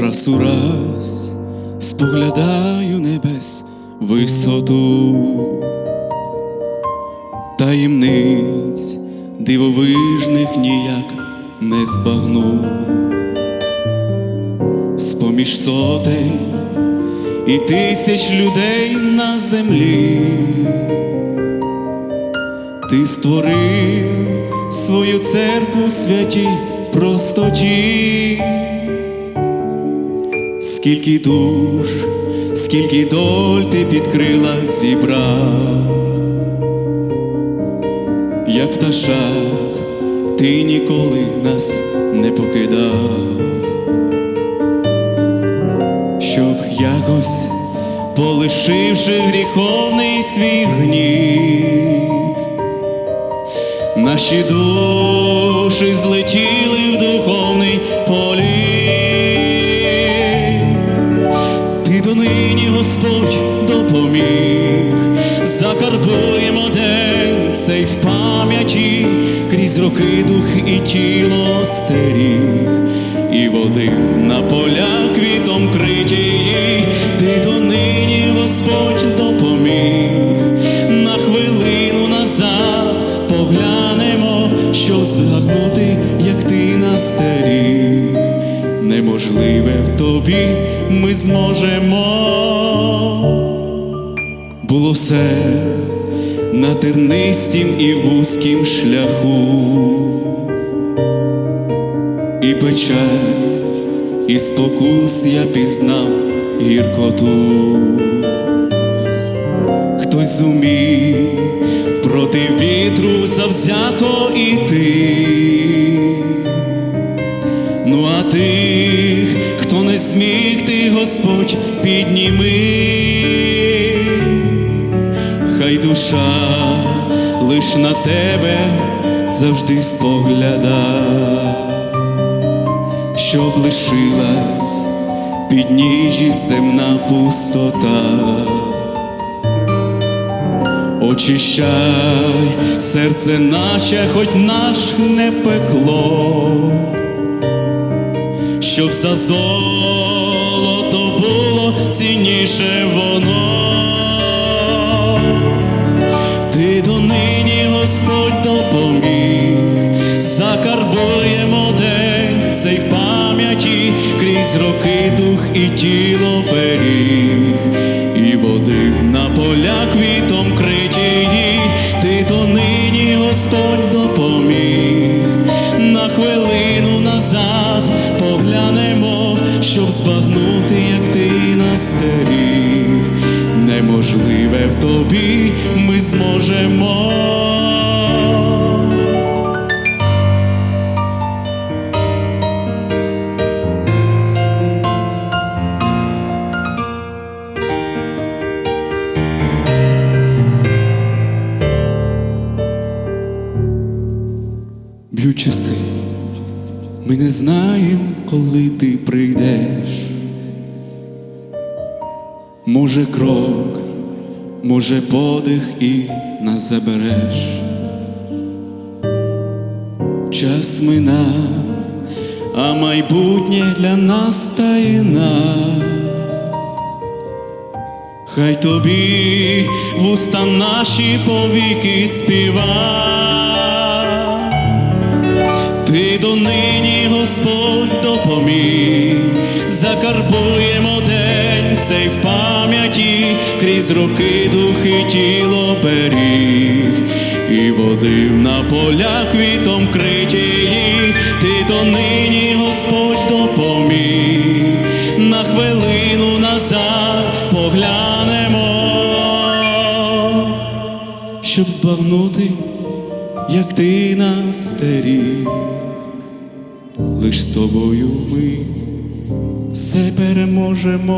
Раз у раз споглядаю небес висоту, таємниць дивовижних ніяк не збагну, з-поміж сотень і тисяч людей на землі, ти створив свою церкву святій простоті. Скільки душ, скільки доль ти підкрила, зібрав, як пташат, ти ніколи нас не покидав, щоб якось, полишивши гріховний свій гніт, наші душі злетіли в духовний політ. Ти донині Господь допоміг, закарбуємо день цей в пам'яті, крізь роки дух і тіло стеріг, і водив на поля квітом криті, ти донині Господь допоміг, на хвилину назад поглянемо, щоб збагнути, як ти нас стеріг неможливе в тобі ми зможемо. Було все на тернистім і вузькім шляху, і печаль, і спокус я пізнав гіркоту. Хтось зумів проти вітру завзято іти. Ну а тих, хто не зміг, ти Господь підніми, хай душа лиш на тебе завжди спогляда, щоб лишилась в підніжжі земна пустота. Очищай серце наче, хоч наш не пекло щоб за золото було цінніше воно. Ти донині Господь допоміг, закарбуємо день цей і тіло беріг, і водив на поля квітом критії, ти донині Господь допоміг, на хвилину назад поглянемо, щоб збагнути, як ти нас стеріг, неможливе в тобі ми зможемо. Часи, ми не знаємо, коли ти прийдеш. Може, крок, може, подих і нас забереш. Час мина, а майбутнє для нас таїна. Хай тобі вуста наші повіки співа. Ти донині Господь допоміг, закарбуємо день цей в пам'яті, крізь роки дух і тіло беріг, і водив на поля квітом критії, ти донині Господь допоміг, на хвилину назад поглянемо, щоб збагнути, як ти нас стеріг лиш з тобою ми все переможемо.